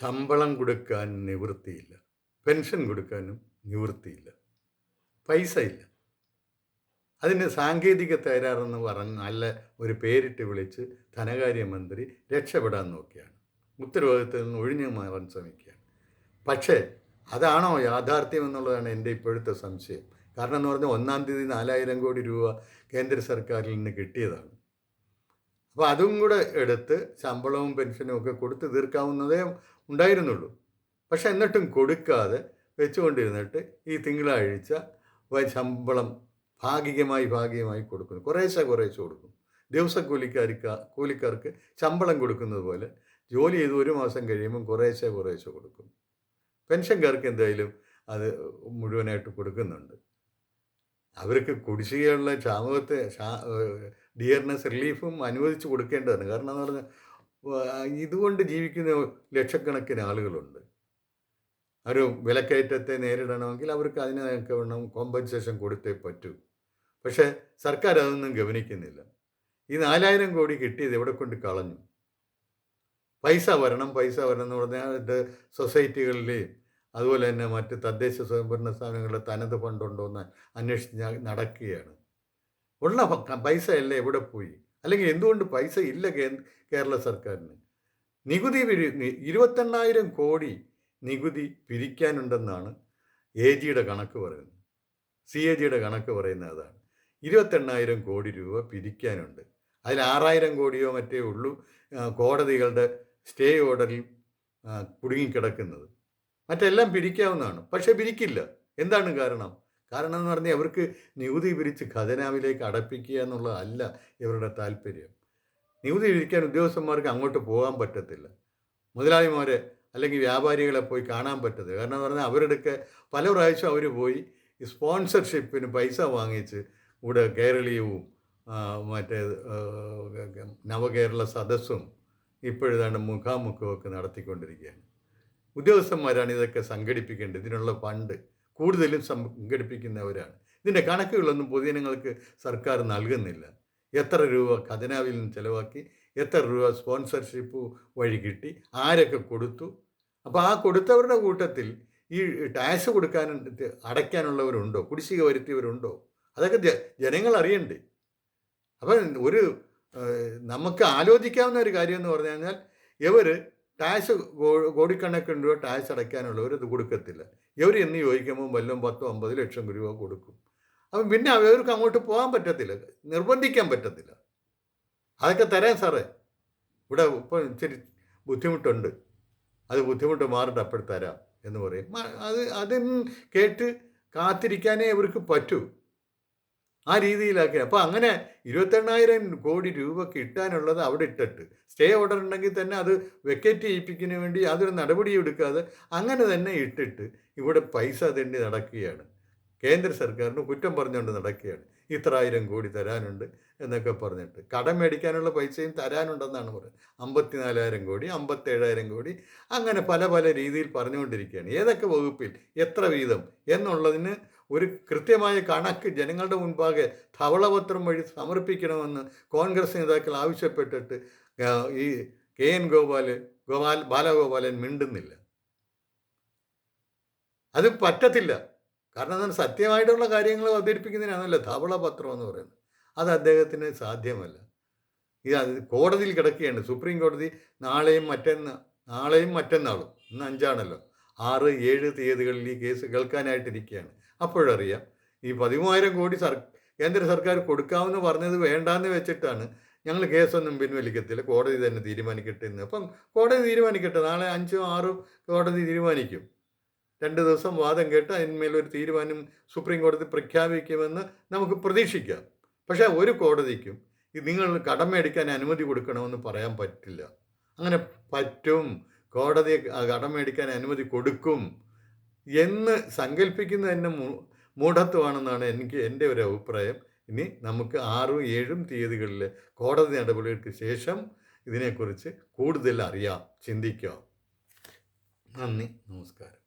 ശമ്പളം കൊടുക്കാൻ നിവൃത്തിയില്ല. പെൻഷൻ കൊടുക്കാനും നിവൃത്തിയില്ല. പൈസ ഇല്ല അതിന് സാങ്കേതിക തകരാറെന്ന് പറഞ്ഞ് നല്ല ഒരു പേരിട്ട് വിളിച്ച് ധനകാര്യമന്ത്രി രക്ഷപ്പെടാൻ നോക്കിയാണ്. ഉത്തരവാദിത്തത്തിൽ നിന്ന് ഒഴിഞ്ഞു മാറാൻ ശ്രമിക്കുകയാണ്. പക്ഷേ അതാണോ യാഥാർത്ഥ്യം എന്നുള്ളതാണ് എന്റെ ഇപ്പോഴത്തെ സംശയം. കാരണം എന്ന് പറഞ്ഞാൽ ഒന്നാം തീയതി നാലായിരം കോടി രൂപ കേന്ദ്ര സർക്കാരിൽ നിന്ന് കിട്ടിയതാണ്. അപ്പോൾ അതും കൂടെ എടുത്ത് ശമ്പളവും പെൻഷനും ഒക്കെ കൊടുത്ത് തീർക്കാവുന്നതേ ഉണ്ടായിരുന്നുള്ളൂ. പക്ഷെ എന്നിട്ടും കൊടുക്കാതെ വെച്ചുകൊണ്ടിരുന്നിട്ട് ഈ തിങ്കളാഴ്ച ശമ്പളം ഭാഗികമായി ഭാഗികമായി കൊടുക്കുന്നു. കുറേശ്ശെ കുറേശ്ശെ കൊടുക്കും ദിവസക്കൂലിക്കാർക്ക് കൂലിക്കാർക്ക് ശമ്പളം കൊടുക്കുന്നത് പോലെ ജോലി ചെയ്ത് ഒരു മാസം കഴിയുമ്പം കുറേശ്ശെ കുറേശ്ശെ കൊടുക്കും പെൻഷൻകാർക്ക് എന്തായാലും അത് മുഴുവനായിട്ട് കൊടുക്കുന്നുണ്ട്. അവർക്ക് കുടിശ്ശികയുള്ള ക്ഷാമത്തെ ഡിയർനെസ് റിലീഫും അനുവദിച്ച് കൊടുക്കേണ്ടതാണ്. കാരണം എന്ന് പറഞ്ഞാൽ ഇതുകൊണ്ട് ജീവിക്കുന്ന ലക്ഷക്കണക്കിന് ആളുകളുണ്ട്. ഒരു വിലക്കയറ്റത്തെ നേരിടണമെങ്കിൽ അവർക്ക് അതിനൊക്കെ വേണം കോമ്പൻസേഷൻ കൊടുത്തേ പറ്റൂ. പക്ഷേ സർക്കാർ അതൊന്നും ഗവനിക്കുന്നില്ല. ഈ നാലായിരം കോടി കിട്ടിയത് എവിടെ കൊണ്ട് കളഞ്ഞു? പൈസ വരണം പൈസ വരണം എന്ന് പറഞ്ഞാൽ സൊസൈറ്റികളിലെയും അതുപോലെ തന്നെ മറ്റ് തദ്ദേശ സ്വയംഭരണ സ്ഥാപനങ്ങളുടെ തനത് ഫണ്ടുണ്ടോ എന്ന് അന്വേഷിച്ച് നടക്കുകയാണ്. ഉള്ള പൈസ എല്ലാം എവിടെ പോയി? അല്ലെങ്കിൽ എന്തുകൊണ്ട് പൈസ ഇല്ല കേരള സർക്കാരിന്? നികുതി പിരി ഇരുപത്തെണ്ണായിരം കോടി നികുതി പിരിക്കാനുണ്ടെന്നാണ് എ ജിയുടെ കണക്ക് പറയുന്നത്. സി എ ജിയുടെ കണക്ക് പറയുന്നത് അതാണ്. ഇരുപത്തെണ്ണായിരം കോടി രൂപ പിരിക്കാനുണ്ട്. അതിൽ ആറായിരം കോടിയോ മറ്റേ ഉള്ളൂ കോടതികളുടെ സ്റ്റേ ഓർഡറിൽ കുടുങ്ങിക്കിടക്കുന്നത്. മറ്റെല്ലാം പിരിക്കാവുന്നതാണ്. പക്ഷെ പിരിക്കില്ല. എന്താണ് കാരണം? കാരണം എന്ന് പറഞ്ഞാൽ അവർക്ക് നികുതി പിരിച്ച് ഖജനാവിലേക്ക് അടപ്പിക്കുക എന്നുള്ളതല്ല ഇവരുടെ താല്പര്യം. നികുതി പിരിക്കാൻ ഉദ്യോഗസ്ഥന്മാർക്ക് അങ്ങോട്ട് പോകാൻ പറ്റത്തില്ല. മുതലാളിമാരെ അല്ലെങ്കിൽ വ്യാപാരികളെ പോയി കാണാൻ പറ്റത്തില്ല. കാരണം എന്ന് പറഞ്ഞാൽ അവരെടുക്ക പല പ്രാവശ്യം അവർ പോയി സ്പോൺസർഷിപ്പിന് പൈസ വാങ്ങിച്ച് ഇവിടെ കേരളീയവും മറ്റേ നവകേരള സദസ്സും ഇപ്പോഴാണ് മുഖാമുഖമൊക്കെ നടത്തിക്കൊണ്ടിരിക്കുകയാണ്. ഉദ്യോഗസ്ഥന്മാരാണ് ഇതൊക്കെ സംഘടിപ്പിക്കേണ്ടത്. ഇതിനുള്ള ഫണ്ട് കൂടുതലും സംഘടിപ്പിക്കുന്നവരാണ്. ഇതിന്റെ കണക്കുകളൊന്നും പൊതുജനങ്ങൾക്ക് സർക്കാർ നൽകുന്നില്ല. എത്ര രൂപ ഖജനാവിൽ നിന്ന് ചിലവാക്കി എത്ര രൂപ സ്പോൺസർഷിപ്പ് വഴി കിട്ടി ആരൊക്കെ കൊടുത്തു. അപ്പോൾ ആ കൊടുത്തവരുടെ കൂട്ടത്തിൽ ഈ ടാക്സ് കൊടുക്കാൻ അടയ്ക്കാനുള്ളവരുണ്ടോ? കുടിശ്ശിക വരുത്തിയവരുണ്ടോ? അതൊക്കെ ജനങ്ങൾ അറിയണ്ടേ. അപ്പം ഒരു നമുക്ക് ആലോചിക്കാവുന്ന ഒരു കാര്യം എന്ന് പറഞ്ഞു കഴിഞ്ഞാൽ ഇവർ ടാക്സ് കോടിക്കണക്കിന് രൂപ ടാക്സ് അടയ്ക്കാനുള്ളവർ ഇത് കൊടുക്കത്തില്ല. ഇവർ എന്ന് ചോദിക്കുമ്പോൾ വല്ലതും പത്തോ അമ്പത് ലക്ഷം രൂപ കൊടുക്കും. അപ്പം പിന്നെ അവർക്ക് അങ്ങോട്ട് പോകാൻ പറ്റത്തില്ല നിർബന്ധിക്കാൻ പറ്റത്തില്ല. അതൊക്കെ തരാം സാറേ. ഇവിടെ ഇപ്പം ഇച്ചിരി ബുദ്ധിമുട്ടുണ്ട്. അത് ബുദ്ധിമുട്ട് മാറിട്ട് അപ്പോൾ തരാം എന്ന് പറയും. അത് അതിന് കേട്ട് കാത്തിരിക്കാനേ ഇവർക്ക് പറ്റൂ. ആ രീതിയിലാക്കി. അപ്പോൾ അങ്ങനെ ഇരുപത്തെണ്ണായിരം കോടി രൂപ കിട്ടാനുള്ളത് അവിടെ ഇട്ടിട്ട് സ്റ്റേ ഓർഡർ ഉണ്ടെങ്കിൽ തന്നെ അത് വെക്കേറ്റ് ചെയ്യിപ്പിക്കുന്നതിന് വേണ്ടി യാതൊരു നടപടിയും എടുക്കാതെ അങ്ങനെ തന്നെ ഇട്ടിട്ട് ഇവിടെ പൈസ തെണ്ടി നടക്കുകയാണ്. കേന്ദ്ര സർക്കാരിന് കുറ്റം പറഞ്ഞുകൊണ്ട് നടക്കുകയാണ്. ഇത്ര ആയിരം കോടി തരാനുണ്ട് എന്നൊക്കെ പറഞ്ഞിട്ട്. കടം മേടിക്കാനുള്ള പൈസയും തരാനുണ്ടെന്നാണ് പറയുന്നത്. അമ്പത്തിനാലായിരം കോടി അമ്പത്തേഴായിരം കോടി അങ്ങനെ പല പല രീതിയിൽ പറഞ്ഞുകൊണ്ടിരിക്കുകയാണ്. ഏതൊക്കെ വകുപ്പിൽ എത്ര വീതം എന്നുള്ളതിന് ഒരു കൃത്യമായ കണക്ക് ജനങ്ങളുടെ മുൻപാകെ ധവളപത്രം വഴി സമർപ്പിക്കണമെന്ന് കോൺഗ്രസ് നേതാക്കൾ ആവശ്യപ്പെട്ടിട്ട് ഈ കെ എൻ ഗോപാൽ ഗോപാൽ ബാലഗോപാലൻ മിണ്ടുന്നില്ല. അത് പറ്റത്തില്ല. കാരണം അതിന് സത്യമായിട്ടുള്ള കാര്യങ്ങൾ അവതരിപ്പിക്കുന്നതിനാണല്ലോ ധവളപത്രം എന്ന് പറയുന്നത്. അത് അദ്ദേഹത്തിന് സാധ്യമല്ല. ഇത് അത് കോടതിയിൽ കിടക്കുകയാണ്. സുപ്രീം കോടതി നാളെയും മറ്റന്നാ നാളെയും മറ്റന്നാളും ഇന്ന് അഞ്ചാണല്ലോ. ആറ് ഏഴ് തീയതികളിൽ ഈ കേസ് കേൾക്കാനായിട്ടിരിക്കുകയാണ്. അപ്പോഴറിയാം ഈ പതിമൂവായിരം കോടി സർ കേന്ദ്ര സർക്കാർ കൊടുക്കാമെന്ന് പറഞ്ഞത് വേണ്ടാന്ന് വെച്ചിട്ടാണ് ഞങ്ങൾ കേസൊന്നും പിൻവലിക്കത്തില്ല. കോടതി തന്നെ തീരുമാനിക്കട്ടെ എന്ന്. അപ്പം കോടതി തീരുമാനിക്കട്ടെ. നാളെ അഞ്ചോ ആറോ കോടതി തീരുമാനിക്കും. രണ്ട് ദിവസം വാദം കേട്ട് അതിന്മേൽ ഒരു തീരുമാനം സുപ്രീം കോടതി പ്രഖ്യാപിക്കുമെന്ന് നമുക്ക് പ്രതീക്ഷിക്കാം. പക്ഷേ ഒരു കോടതിക്കും നിങ്ങൾ കടമ മേടിക്കാൻ അനുമതി കൊടുക്കണമെന്ന് പറയാൻ പറ്റില്ല. അങ്ങനെ പറ്റും. കോടതി കടം മേടിക്കാൻ അനുമതി കൊടുക്കും എന്ന് സങ്കല്പിക്കുന്നത് തന്നെ മൂഢത്വമാണെന്നാണ് എനിക്ക് എന്റെ ഒരു അഭിപ്രായം. ഇനി നമുക്ക് ആറും ഏഴും തീയതികളിൽ കോടതി നടപടികൾക്ക് ശേഷം ഇതിനെക്കുറിച്ച് കൂടുതൽ അറിയാം ചിന്തിക്കാം. നന്ദി നമസ്കാരം.